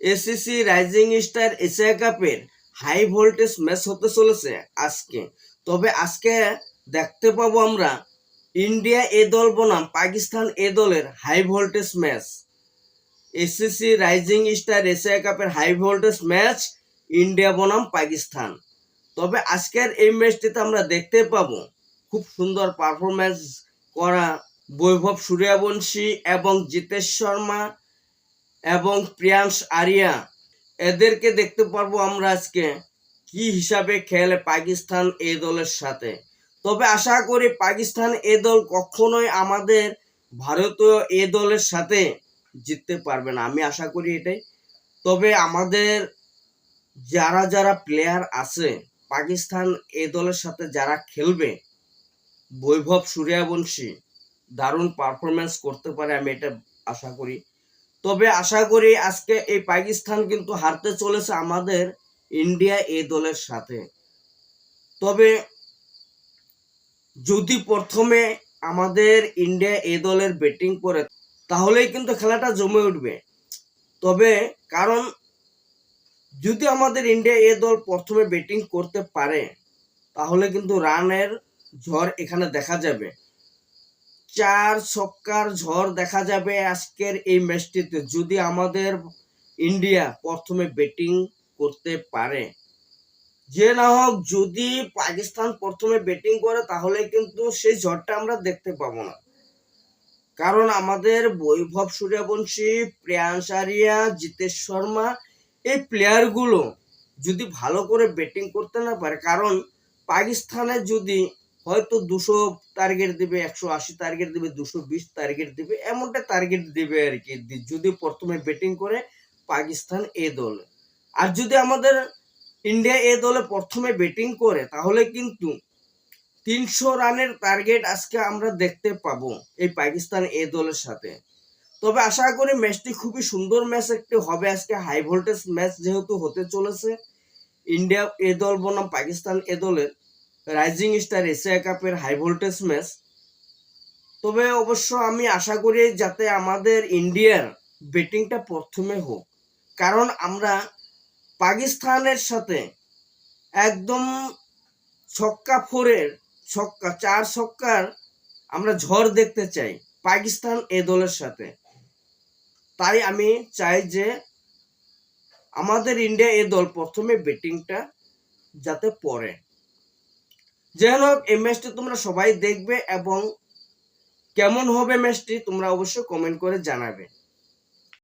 ACC rising star Asia কাপের high voltage match হতে চলেছে আজকে। তবে আজকে দেখতে পাবো আমরা ইন্ডিয়া এ দল বনাম পাকিস্তান এ দলের high voltage match ACC rising star Asia কাপের হাই ভোল্টেজ ম্যাচ ইন্ডিয়া বনাম পাকিস্তান তবে আজকের এই ম্যাচটিতে আমরা দেখতে পাবো খুব সুন্দর পারফরম্যান্স করা বৈভব সূর্যবংশী এবং জিতেশ শর্মা এবং প্রিয়াংশ আরিয়া। এদেরকে দেখতে পারব আমরা আজকে কি হিসাবে খেলে পাকিস্তান এ দলের সাথে। তবে আশা করি পাকিস্তান এ দল কখনোই আমাদের ভারতীয় এ দলের সাথে জিততে পারবে না। আমি আশা করি এটাই। তবে আমাদের যারা যারা প্লেয়ার আছে, পাকিস্তান এ দলের সাথে যারা খেলবে, বৈভব সূর্যবংশী দারুণ পারফরমেন্স করতে পারে আমি এটা আশা করি। তবে আশা করি আজকে এই পাকিস্তান কিন্তু হারতে চলেছে আমাদের ইন্ডিয়া এ দলের সাথে। তবে যদি প্রথমে আমাদের ইন্ডিয়া এ দলের ব্যাটিং করে, তাহলেই কিন্তু খেলাটা জমে উঠবে। তবে কারণ যদি আমাদের ইন্ডিয়া এ দল প্রথমে ব্যাটিং করতে পারে, তাহলে কিন্তু রানের ঝড় এখানে দেখা যাবে। চার ছক্কার ঝড় দেখা যাবে আজকের এই ম্যাচটিতে। যদি আমাদের ইন্ডিয়া প্রথমে ব্যাটিং করতে পারে, যে না হোক যদি পাকিস্তান প্রথমে ব্যাটিং করে, তাহলে কিন্তু সেই ঝড়টা আমরা দেখতে পাবো না। কারণ আমাদের বৈভব সূর্যবংশী, প্রিয়াংশ আরিয়া, জিতেশ শর্মা, এই প্লেয়ারগুলো যদি ভালো করে ব্যাটিং করতে না পারে, কারণ পাকিস্তানে যদি হয়তো দুশো টার্গেট দিবে, একশো আশি টার্গেট দিবে, দুশো বিশ টার্গেট দিবে, এমনটা টার্গেট দিবে আর কি। যদি প্রথমে ব্যাটিং করে পাকিস্তান এ দল। আর যদি আমাদের ইন্ডিয়া এ দলে প্রথমে ব্যাটিং করে, তাহলে কিন্তু তিনশো রানের টার্গেট আজকে আমরা দেখতে পাবো এই পাকিস্তান এ দলের সাথে। তবে আশা করি ম্যাচটি খুবই সুন্দর ম্যাচ, একটি হবে আজকে হাই ভোল্টেজ ম্যাচ যেহেতু হতে চলেছে। ইন্ডিয়া এ দল বনাম পাকিস্তান এ দলের। রাইজিং স্টার এশিয়া কাপের হাই ভোল্টেজ ম্যাচ তবে অবশ্য আমি আশা করি যাতে আমাদের ইন্ডিয়ার ব্যাটিংটা প্রথমে হোক। কারণ আমরা পাকিস্তানের সাথে একদম ছক্কা ফোরের ছক্কা, চার ছক্কার আমরা ঝড় দেখতে চাই পাকিস্তান এ দলের সাথে। তাই আমি চাই যে আমাদের ইন্ডিয়া এ দল প্রথমে ব্যাটিংটা যাতে পড়ে। যেন হোক, এই ম্যাচটি তোমরা সবাই দেখবে এবং কেমন হবে ম্যাচটি তোমরা অবশ্যই কমেন্ট করে জানাবে।